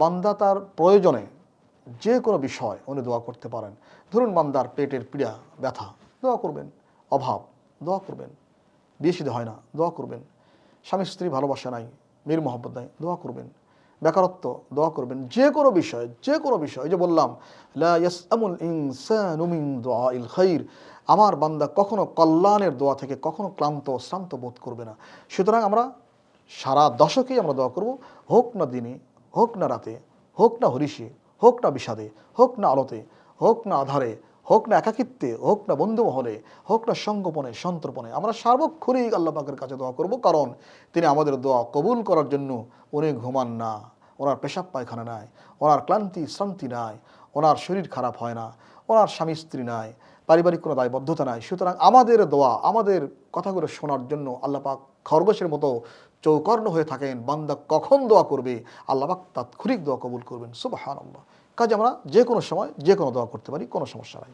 বান্দা তার প্রয়োজনে যে কোনো বিষয় উনি দোয়া করতে পারেন। ধরুন বান্দার পেটের পীড়া, ব্যথা, দোয়া করবেন। অভাব, দোয়া করবেন। সিদ্ধ হয় না, দোয়া করবেন। স্বামী স্ত্রী ভালোবাসা নাই, মীর মোহাম্মদ নাই, দোয়া করবেন। বেকারত্ব, দোয়া করবেন। যে কোনো বিষয়, যে কোনো বিষয় যে বললাম আমার বান্দা কখনো কল্যাণের দোয়া থেকে কখনো ক্লান্ত শ্রান্ত বোধ করবে না। সুতরাং আমরা সারা দশকেই আমরা দোয়া করব, হোক না দিনে হোক না রাতে, হোক না হরিষে, হোক না বিষাদে, হোক না আলোতে, হোক না আধারে, হোক না একাকিত্বে, হোক না বন্ধু মহলে হোক না সঙ্গোপনে, সন্তর্পণে। আমরা সার্বক্ষণিক আল্লাহ পাকের কাছে দোয়া করব, কারণ তিনি আমাদের দোয়া কবুল করার জন্য উনি ঘুমান না। ওনার পেশাব পায়খানা নাই, ওনার ক্লান্তি, শ্রান্তি নাই, ওনার শরীর খারাপ হয় না, ওনার স্বামী স্ত্রী নাই, পারিবারিক কোনো দায়বদ্ধতা নাই। সুতরাং আমাদের দোয়া, আমাদের কথাগুলো শোনার জন্য আল্লাহ পাক খরগোশের মতো চৌকর্ণ হয়ে থাকেন, বান্দা কখন দোয়া করবে? আল্লাহবাক তাৎক্ষণিক দোয়া কবুল করবেন। সুবাহান আল্লাহ কাজে আমরা যে কোনো সময় যে কোনো দোয়া করতে পারি, কোনো সমস্যা নাই।